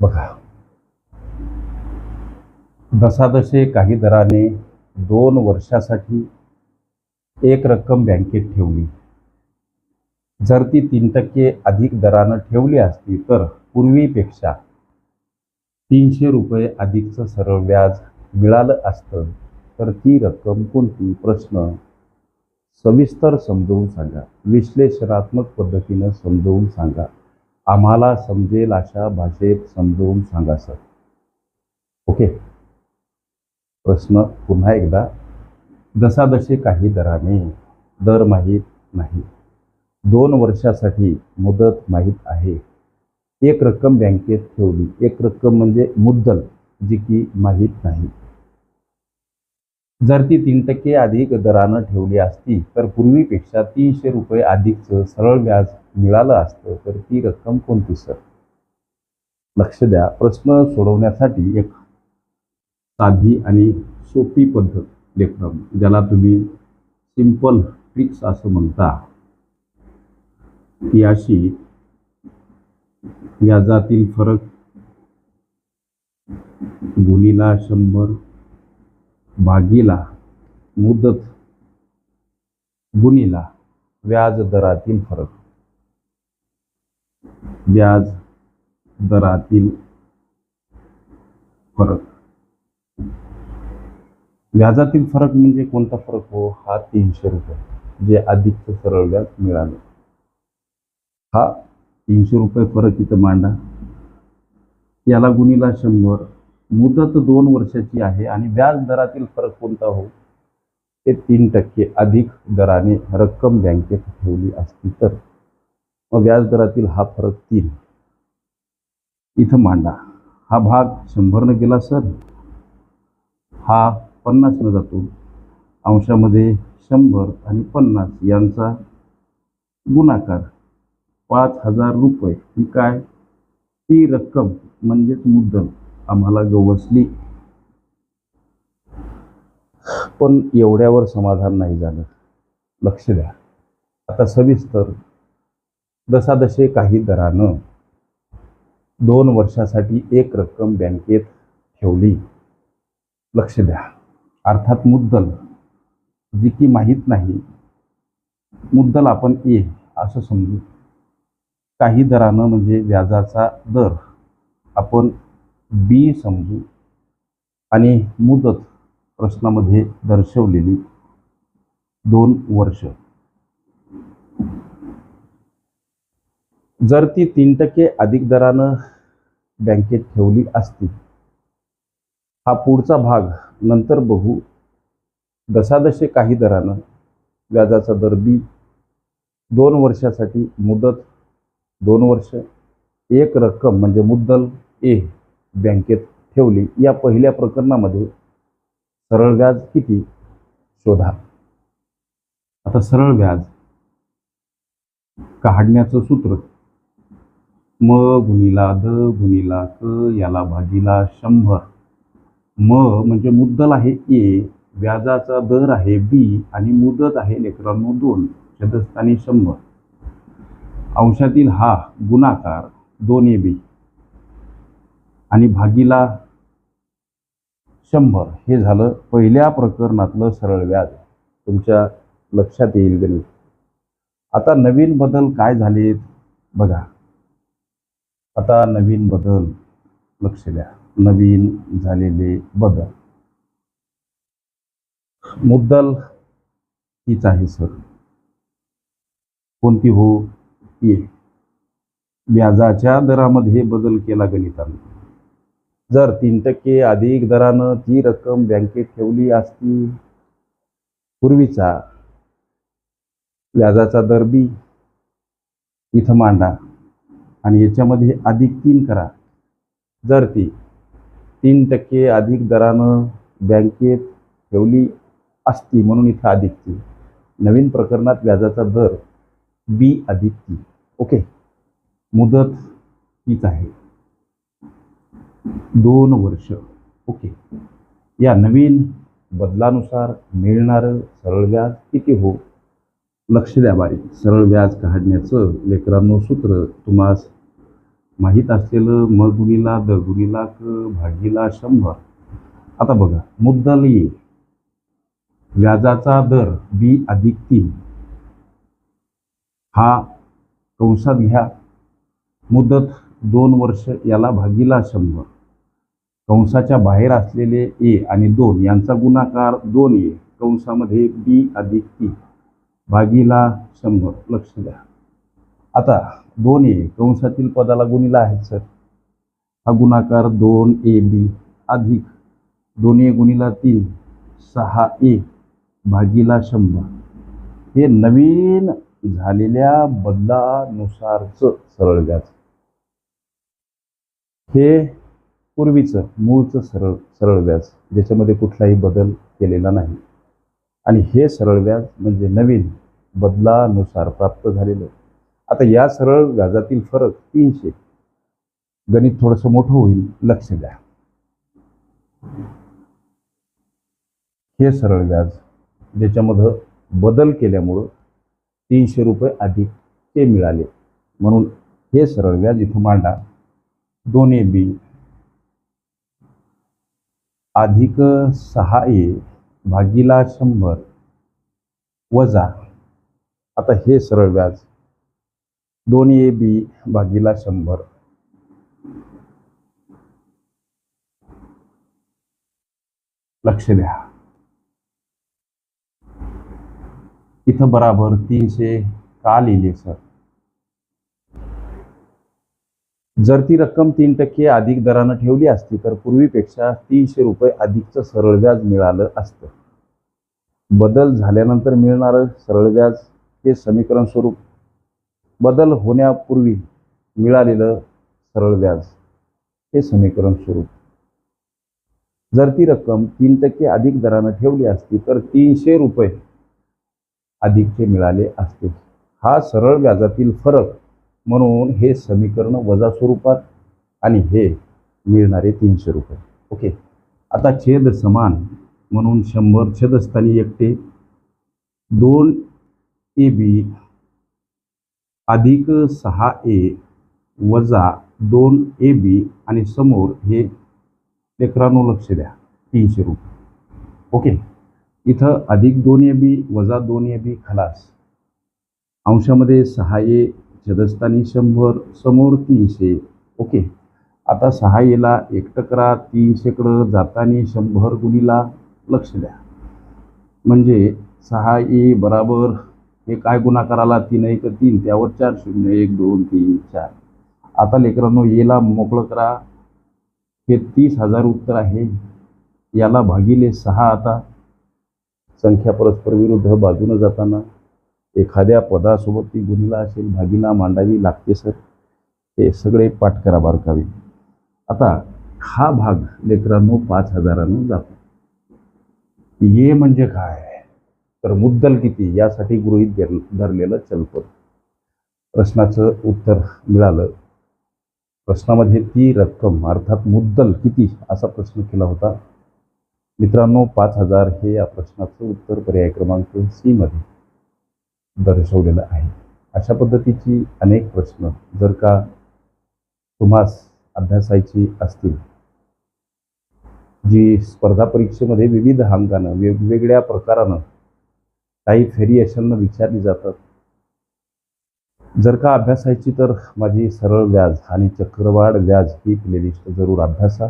बघा. दसादशे काही दराने दोन वर्षासाठी एक रक्कम बँकेत ठेवली. जर ती तीन टक्के अधिक दरानं ठेवली असती तर पूर्वीपेक्षा तीनशे रुपये अधिकचं सरळ व्याज मिळालं असतं. तर ती रक्कम कोणती? प्रश्न. सविस्तर समजवून सांगा. विश्लेषणात्मक पद्धतीनं समजवून सांगा. आम्हाला समजेल अशा भाषेत समजवून सांगा सर. ओके? प्रश्न पुन्हा एकदा. जसाजसे काही दराने दर माहीत नाही. दोन वर्षासाठी मुदत माहीत आहे. एक रक्कम बँकेत ठेवली. एक रक्कम म्हणजे मुद्दल जी की माहीत नाही. जर ती तीन टक्के अधिक दरानं ठेवली असती तर पूर्वीपेक्षा तीनशे रुपये अधिकचं सरळ व्याज मिळालं असतं तर ती रक्कम कोणती सर? लक्ष द्या. प्रश्न सोडवण्यासाठी एक साधी आणि सोपी पद्धत लेखन. ज्याला तुम्ही सिंपल ट्रिक्स असं म्हणता. ती अशी व्याजातील फरक गुणीला शंभर भागीला मुदत गुणीला व्याज दरातील फरक. व्याज दरातील फरक. व्याजातील फरक म्हणजे कोणता फरक हो? हा तीनशे रुपये जे अधिकचं सरळ व्याज मिळालं. हा तीनशे रुपये फरक इथं मांडा. याला गुणीला शंभर मुदत दोन वर्षाची आहे आणि व्याज दरातील फरक कोणता हो? ते तीन टक्के अधिक दराने रक्कम बँकेत ठेवली असती तर. मग व्याज दरातील हा फरक तीन. इथं मांडा. हा भाग शंभरनं गेला सर. हा पन्नासनं जातो. अंशामध्ये शंभर आणि पन्नास यांचा गुणाकार पाच हजार रुपये. ही काय? ती रक्कम म्हणजेच मुद्दल. आम्हाला गवसली. पण एवढ्यावर समाधान नाही झालं. लक्ष द्या. आता सविस्तर जसाजसे काही दरानं दोन वर्षासाठी एक रक्कम बँकेत ठेवली. लक्ष द्या. अर्थात मुद्दल. जी की माहीत नाही. मुद्दल आपण ए असं समजू. काही दरानं म्हणजे व्याजाचा दर. आपण बी समजू आणि मुदत प्रश्नामध्ये दर्शवलेली दोन वर्ष. जर ती तीन टक्के अधिक दरानं बँकेत ठेवली असती हा पुढचा भाग नंतर बघू. दसादशे काही दरानं व्याजाचा दर बी दोन वर्षासाठी मुदत दोन वर्ष एक रक्कम म्हणजे मुद्दल ए. बँकेत ठेवली या पहिल्या प्रकरणामध्ये सरळ व्याज किती? शोधा. आता सरळ व्याज काढण्याचं सूत्र म गुणीला द गुणीला क याला भागीला शंभर. म म्हणजे मुद्दल आहे ए व्याजाचा दर आहे बी आणि मुदत आहे लेकरांनो दोन छदस्थानी शंभर. अंशातील हा गुणाकार दोन ए बी. आणि भागीला शंभर. हे झालं पहिल्या प्रकरणातलं सरळ व्याज. तुमच्या लक्षात येईल गणित आता नवीन बदल काय झालेत? बघा. आता नवीन बदल. लक्ष द्या. नवीन झालेले बदल. मुद्दल हीच आहे सर. कोणती हो? ये व्याजाच्या दरामध्ये बदल केला गणितानं. जर तीन टक्के अधिक दरानं ती रक्कम बँकेत ठेवली असती पूर्वीचा व्याजाचा दर बी इथं मांडा आणि याच्यामध्ये अधिक तीन करा. जर ती तीन टक्के अधिक दरानं बँकेत ठेवली असती म्हणून इथं अधिक ती नवीन प्रकरणात व्याजाचा दर बी अधिक ती. ओके? मुदत हीच आहे. दोन वर्ष. ओके. या नवीन बदलानुसार मिळणारं सरळ व्याज किती हो? लक्ष द्या बारीक. सरळ व्याज काढण्याचं लेकरांनो सूत्र तुम्हास माहीत असलेलं म गुणीला द गुणीला क भागीला शंभर. आता बघा मुद्दल ये व्याजाचा दर बी अधिक तीन. हा कंसात घ्या. मुदत दोन वर्ष याला भागीला शंभर. कंसाच्या बाहेर असलेले ए आणि दोन यांचा गुणाकार दोन ए. कंसामध्ये बी अधिक ती भागीला शंभर. लक्ष द्या. आता दोन ए कंसातील पदाला गुणीला आहेत सर. हा गुणाकार दोन ए बी अधिक दोन ए गुणीला तीन. सहा ए भागीला शंभर. हे नवीन झालेल्या बदलानुसारचं सरळ व्याज हे पूर्वीचं मूळचं सरळ सरळ व्याज ज्याच्यामध्ये कुठलाही बदल केलेला नाही. आणि हे सरळ व्याज म्हणजे नवीन बदलानुसार प्राप्त झालेलं. आता या सरळ व्याजातील फरक तीनशे. गणित थोडंसं मोठं होईल लक्ष द्या. हे सरळ व्याज ज्याच्यामध्ये बदल केल्यामुळं तीनशे रुपये अधिक ते मिळाले. म्हणून हे सरळ व्याज इथं मांडा. दोन ए बी अधिक सहा ए भागीला शंभर वजा. आता हे सरळ व्याज. दोन ए बी भागीला शंभर. लक्ष द्या. इथं बराबर तीनशे का लिहिले सर? जर ती रक्कम तीन टक्के अधिक दरानं ठेवली असती तर पूर्वीपेक्षा तीनशे रुपये अधिकचं सरळ व्याज मिळालं असतं. बदल झाल्यानंतर मिळणारं सरळ व्याज हे समीकरण स्वरूप बदल होण्यापूर्वी मिळालेलं सरळ व्याज हे समीकरण स्वरूप. जर ती रक्कम तीन टक्के अधिक दरानं ठेवली असती तर तीनशे रुपये अधिकचे मिळाले असते. हा सरळ व्याजातील फरक म्हणून हे समीकरण वजा स्वरूपात आणि हे मिळणारे तीनशे रुपये. ओके? आता छेद समान म्हणून शंभर छेदस्थानी एकटे दोन ए बी अधिक सहा ए वजा दोन ए बी आणि समोर हे लेकरांनो लक्ष द्या तीनशे रुपये. ओके? इथं अधिक दोन ए बी वजा दोन ए बी खलास. अंशामध्ये सहा ए छेदस्थानी शंभर समोर तीनशे. ओके. आता सहा एला एकटं करा तीनशेकडं जातानी शंभर गुणीला लक्ष द्या. म्हणजे सहा ए बराबर हे काय गुणाकाराला तीन एक तीन त्यावर चार शून्य एक दोन तीन चार. आता लेकरांनो येला मोकळं करा. हे तीस हजार उत्तर आहे. याला भागिले सहा आता. संख्या परस्पर विरुद्ध बाजूनं जाताना. एखाद्या पदासोबत ती गुणीला असेल भागीना मांडावी लागते सर. हे सगळे पाठ करा बारकावे आता हा भाग लेकरांनो पाच हजारानं जातो. ये म्हणजे काय? तर मुद्दल किती? यासाठी गृहीत धर धरलेलं चलपद. प्रश्नाचं उत्तर मिळालं. प्रश्नामध्ये ती रक्कम अर्थात मुद्दल किती असा प्रश्न केला होता. मित्रांनो पाच हजार हे या प्रश्नाचं उत्तर पर्याय क्रमांक सी मध्ये. दर्शवलेलं आहे. अशा पद्धतीची अनेक प्रश्न जर का तुम्हास अभ्यासायची असतील जी स्पर्धा परीक्षेमध्ये विविध अंगानं वेगवेगळ्या प्रकारानं काही व्हेरिएशननं विचारली जातात. जर का अभ्यासायची तर माझी सरळ व्याज आणि चक्रवाढ व्याज ही प्लेलिस्ट जरूर अभ्यासा.